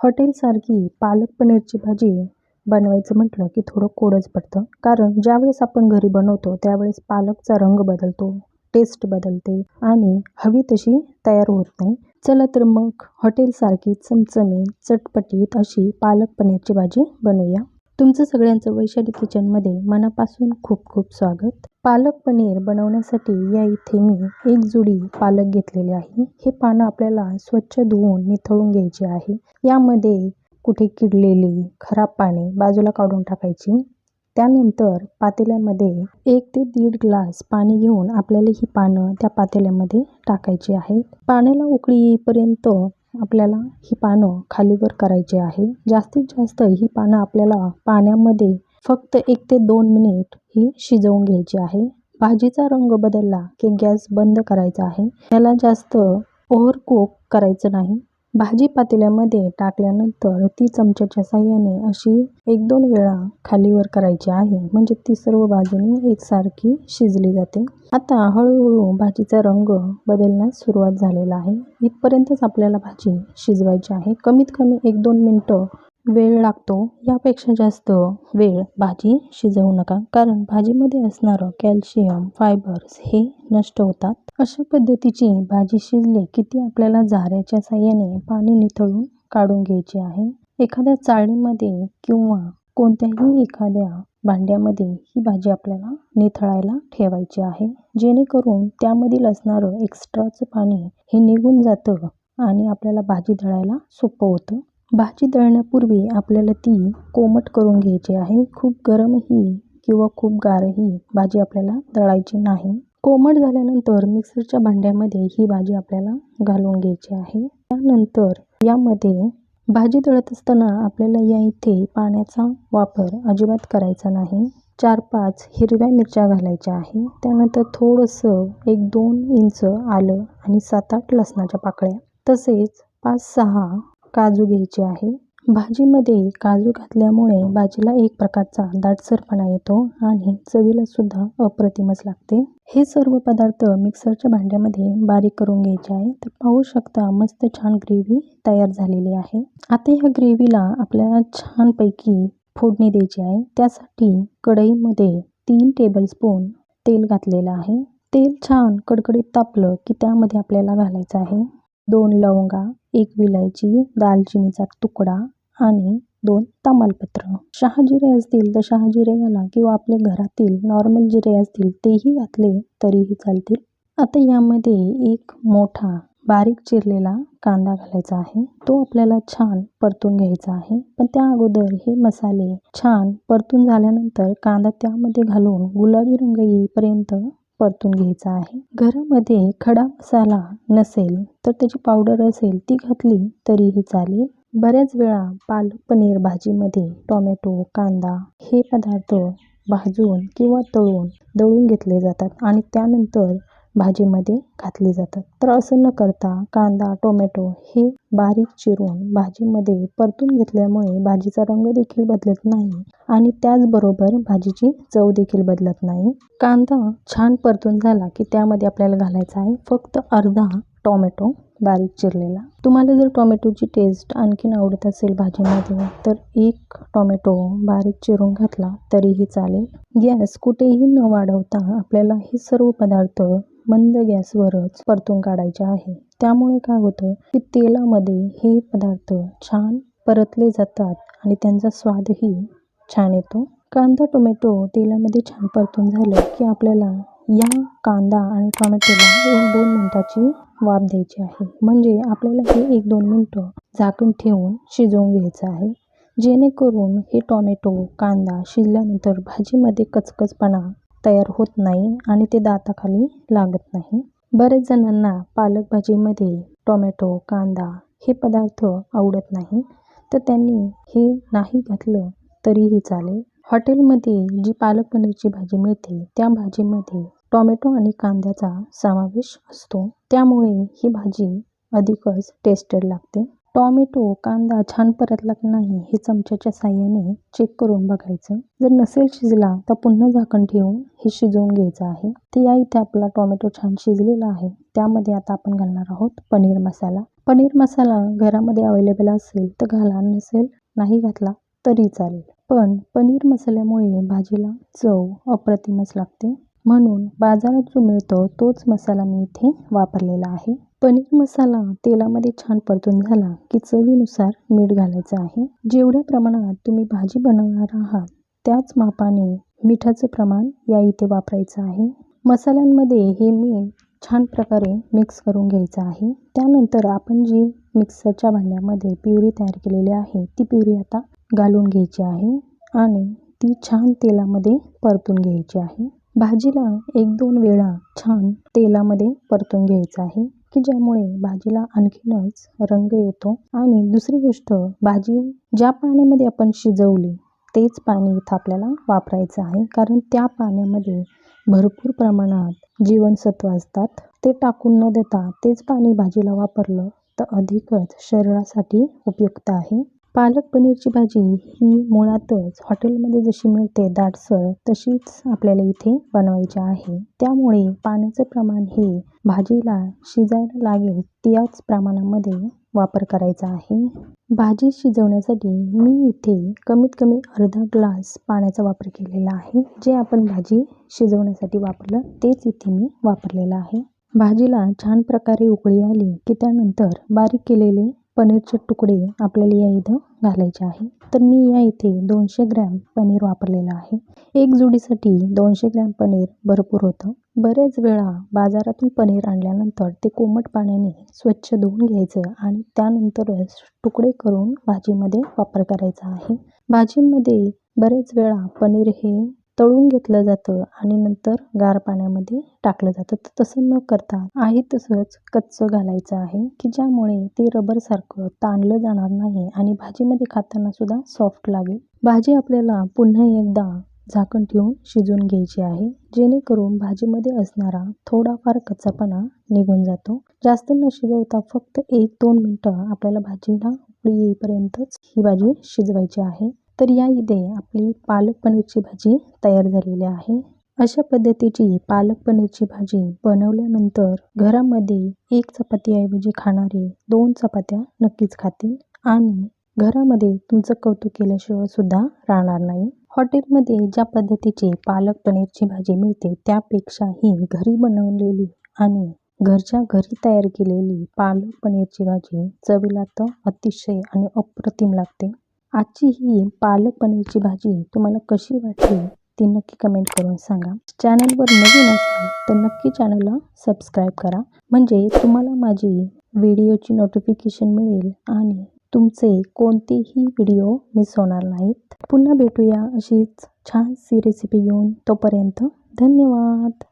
हॉटेलसारखी पालक पनीरची भाजी बनवायचं म्हटलं की थोडं कोडच पडतं. कारण ज्यावेळेस आपण घरी बनवतो त्यावेळेस पालकचा रंग बदलतो टेस्ट बदलते आणि हवी तशी तयार होत नाही. चला तर मग हॉटेलसारखी चमचमीत चटपटीत अशी पालक पनीरची भाजी बनवूया. तुमचं सगळ्यांचं वैशाली किचनमध्ये मनापासून खूप खूप स्वागत. पालक पनीर बनवण्यासाठी या इथे मी एक जुडी पालक घेतलेली आहे. हे पानं आपल्याला स्वच्छ धुवून निथळून घ्यायची आहे. यामध्ये कुठे किडलेली खराब पाने बाजूला काढून टाकायची. त्यानंतर पातेल्यामध्ये एक ते दीड ग्लास पाणी घेऊन आपल्याला ही पानं त्या पातेल्यामध्ये टाकायची आहेत. पाण्याला उकळी येईपर्यंत आपल्याला ही पानं खालीवर करायची आहे. जास्तीत जास्त ही पानं आपल्याला पाण्यामध्ये फक्त एक ते दोन मिनिट ही शिजवून घ्यायची आहे. भाजीचा रंग बदलला की गॅस बंद करायचा आहे. त्याला जास्त ओव्हर कुक करायचं नाही. भाजी पातेल्यामध्ये टाकल्यानंतर ती चमच्याच्या साह्याने अशी एक दोन वेळा खालीवर करायची आहे. म्हणजे ती सर्व बाजूने एकसारखी शिजली जाते. आता हळूहळू भाजीचा रंग बदलण्यास सुरुवात झालेला आहे. इथपर्यंतच आपल्याला भाजी शिजवायची आहे. कमीत कमी एक दोन मिनटं वेळ लागतो यापेक्षा जास्त वेळ भाजी शिजवू नका. कारण भाजीमध्ये असणारं कॅल्शियम फायबर्स हे नष्ट होतात. अशा पद्धतीची भाजी शिजली की ती आपल्याला झाऱ्याच्या साह्याने पाणी निथळून काढून घ्यायची आहे. एखाद्या चाळणीमध्ये किंवा कोणत्याही एखाद्या भांड्यामध्ये ही भाजी आपल्याला निथळायला ठेवायची आहे. जेणेकरून त्यामधील असणारं एक्स्ट्राचं पाणी हे निघून जातं आणि आपल्याला भाजी दळायला सोपं होतं. भाजी दळण्यापूर्वी आपल्याला ती कोमट करून घ्यायची आहे. खूप गरमही किंवा खूप गारही भाजी आपल्याला दळायची नाही. कोमट झाल्यानंतर मिक्सरच्या भांड्यामध्ये ही भाजी आपल्याला घालून घ्यायची आहे. त्यानंतर यामध्ये भाजी दळत असताना आपल्याला या इथे पाण्याचा वापर अजिबात करायचा नाही. चार पाच हिरव्या मिरच्या घालायच्या आहे. त्यानंतर थोडंसं एक दोन इंच आलं आणि सात आठ लसणाच्या पाकळ्या तसेच पाच सहा काजू घ्यायचे आहे. भाजीमध्ये काजू घातल्यामुळे भाजीला एक प्रकारचा दाटसरपणा येतो आणि चवीला सुद्धा अप्रतिमच लागते. हे सर्व पदार्थ मिक्सरच्या भांड्यामध्ये बारीक करून घ्यायचे आहे. तर पाहू शकता मस्त छान ग्रेव्ही तयार झालेली आहे. आता ह्या ग्रेव्हीला आपल्याला छानपैकी फोडणी द्यायची आहे. त्यासाठी कढईमध्ये तीन टेबलस्पून तेल घातलेलं आहे. तेल छान कडकडीत तापलं की त्यामध्ये आपल्याला घालायचं आहे. दोन लवंगा एक विलायची दालचिनीचा तुकडा आणि दोन तमालपत्र. शहाजिरे असतील तर शहाजिरे घाला किंवा आपल्या घरातील नॉर्मल जिरे असतील तेही घातले तरीही चालतील. आता यामध्ये एक मोठा बारीक चिरलेला कांदा घालायचा आहे. तो आपल्याला छान परतून घ्यायचा आहे. पण त्या अगोदर हे मसाले छान परतून झाल्यानंतर कांदा त्यामध्ये घालून गुलाबी रंग येईपर्यंत परतून घ्यायचा आहे. घरामध्ये खडा मसाला नसेल तर त्याची पावडर असेल ती घातली तरीही चालेल. बऱ्याच वेळा पालक पनीर भाजीमध्ये टोमॅटो कांदा हे पदार्थ भाजून किंवा तळून दळून घेतले जातात आणि त्यानंतर भाजीमध्ये घातली जातात. तर असं न करता कांदा टोमॅटो हे बारीक चिरून भाजीमध्ये परतून घेतल्यामुळे भाजीचा रंग देखील बदलत नाही आणि त्याचबरोबर भाजीची चव देखील बदलत नाही. कांदा छान परतून झाला की त्यामध्ये आपल्याला घालायचा आहे फक्त अर्धा टोमॅटो बारीक चिरलेला. तुम्हाला जर टोमॅटोची टेस्ट आणखीन आवडत असेल भाजीमध्ये तर एक टोमॅटो बारीक चिरून घातला तरीही चालेल. गॅस कुठेही न वाढवता आपल्याला हे सर्व पदार्थ मंद गॅसवरच परतून काढायचे आहे. त्यामुळे काय होतं की तेलामध्ये हे पदार्थ छान परतले जातात आणि त्यांचा स्वादही छान येतो. कांदा टोमॅटो तेलामध्ये छान परतून झालं की आपल्याला या कांदा आणि टोमॅटोला एक दोन मिनटाची वाफ द्यायची आहे. म्हणजे आपल्याला हे एक दोन मिनटं झाकण ठेवून शिजवून घ्यायचं आहे. जेणेकरून हे टोमॅटो कांदा शिजल्यानंतर भाजीमध्ये कचकचपणा तयार होत नाही आणि ते दाताखाली लागत नाही. बऱ्याच जणांना पालक भाजीमध्ये टोमॅटो कांदा हे पदार्थ आवडत नाही. तर त्यांनी हे नाही घातलं तरीही चालेल. हॉटेलमध्ये जी पालक पनीरची भाजी मिळते त्या भाजीमध्ये टोमॅटो आणि कांद्याचा समावेश असतो. त्यामुळे ही भाजी अधिकच टेस्टेड लागते. टॉमॅटो कांदा छान परतला की नाही हे चमच्याच्या साह्याने चेक करून बघायचं. जर नसेल शिजला तर पुन्हा झाकण ठेवून हे शिजवून घ्यायचं आहे. तर या इथे आपला टोमॅटो छान शिजलेला आहे. त्यामध्ये आता आपण घालणार आहोत पनीर मसाला. पनीर मसाला घरामध्ये अवेलेबल असेल तर घाला नसेल नाही घातला तरी चालेल. पण पनीर मसाल्यामुळे भाजीला चव अप्रतिमच लागते. म्हणून बाजारात जो मिळतो तोच मसाला मी इथे वापरलेला आहे. पनीर मसाला तेलामध्ये छान परतून झाला की चवीनुसार मीठ घालायचं आहे. जेवढ्या प्रमाणात तुम्ही भाजी बनवणार आहात त्याच मापाने मिठाचं प्रमाण या इथे वापरायचं आहे. मसाल्यांमध्ये हे मीठ छान प्रकारे मिक्स करून घ्यायचं आहे. त्यानंतर आपण जी मिक्सरच्या भांड्यामध्ये प्युरी तयार केलेली आहे ती प्युरी आता घालून घ्यायची आहे आणि ती छान तेलामध्ये परतून घ्यायची आहे. भाजीला एक दोन वेळा छान तेलामध्ये परतून घ्यायचं आहे. की ज्यामुळे भाजीला आणखीनच रंग येतो. आणि दुसरी गोष्ट भाजी ज्या पाण्यामध्ये आपण शिजवली तेच पाणी इथं आपल्याला वापरायचं आहे. कारण त्या पाण्यामध्ये भरपूर प्रमाणात जीवनसत्व असतात. ते टाकून न देता तेच पाणी भाजीला वापरलं तर अधिकच शरीरासाठी उपयुक्त आहे. पालक पनीरची भाजी ही मुळातच हॉटेलमध्ये जशी मिळते दाटसर तशीच आपल्याला इथे बनवायची आहे. त्यामुळे पाण्याचं प्रमाण हे भाजीला शिजायला लागेल त्याच प्रमाणामध्ये वापर करायचा आहे. भाजी शिजवण्यासाठी मी इथे कमीत कमी अर्धा ग्लास पाण्याचा वापर केलेला आहे. जे आपण भाजी शिजवण्यासाठी वापरलं तेच इथे मी वापरलेलं आहे. भाजीला छान प्रकारे उकळी आली की त्यानंतर बारीक केलेले पनीरचे तुकडे आपल्याला या इथं घालायचे आहे. तर मी या इथे दोनशे ग्रॅम पनीर वापरलेलं आहे. एक जुडीसाठी दोनशे ग्रॅम पनीर भरपूर होतं. बरेच वेळा बाजारातून पनीर आणल्यानंतर ते कोमट पाण्याने स्वच्छ धुवून घ्यायचं आणि त्यानंतरच तुकडे करून भाजीमध्ये वापर करायचा आहे. भाजीमध्ये बरेच वेळा पनीर हे तळून घेतलं जातं आणि नंतर गार पाण्यामध्ये टाकलं जातं. तर तसं न करता आहे तसंच कच्चं घालायचं आहे की ज्यामुळे ते रबरसारखं ताणलं जाणार नाही आणि भाजीमध्ये खाताना सुद्धा सॉफ्ट लागेल. भाजी आपल्याला पुन्हा एकदा झाकण ठेवून शिजवून घ्यायची आहे जेणेकरून भाजीमध्ये असणारा थोडाफार कच्चापणा निघून जातो. जास्त न शिजवता फक्त एक दोन मिनटं आपल्याला भाजीला उकळी येईपर्यंतच ही भाजी शिजवायची आहे. तर या इथे आपली पालक पनीरची भाजी तयार झालेली आहे. अशा पद्धतीची पालक पनीरची भाजी बनवल्यानंतर घरामध्ये एक चपातीऐवजी खाणारे दोन चपात्या नक्कीच खातील आणि घरामध्ये तुमचं कौतुक केल्याशिवाय सुद्धा राहणार नाही. हॉटेलमध्ये ज्या पद्धतीची पालक पनीरची भाजी मिळते त्यापेक्षाही घरी बनवलेली आणि घरच्या घरी तयार केलेली पालक पनीरची भाजी चवीला तर अतिशय आणि अप्रतिम लागते. आजची ही पालक पनीरची भाजी तुम्हाला कशी वाटली ती नक्की कमेंट करून सांगा. चॅनलवर नवीन असाल तर नक्की चॅनलला सबस्क्राईब करा. म्हणजे तुम्हाला माझी व्हिडिओची नोटिफिकेशन मिळेल आणि तुमचे कोणतेही व्हिडिओ मिस होणार नाहीत. पुन्हा भेटूया अशीच छानशी रेसिपी घेऊन. तोपर्यंत धन्यवाद.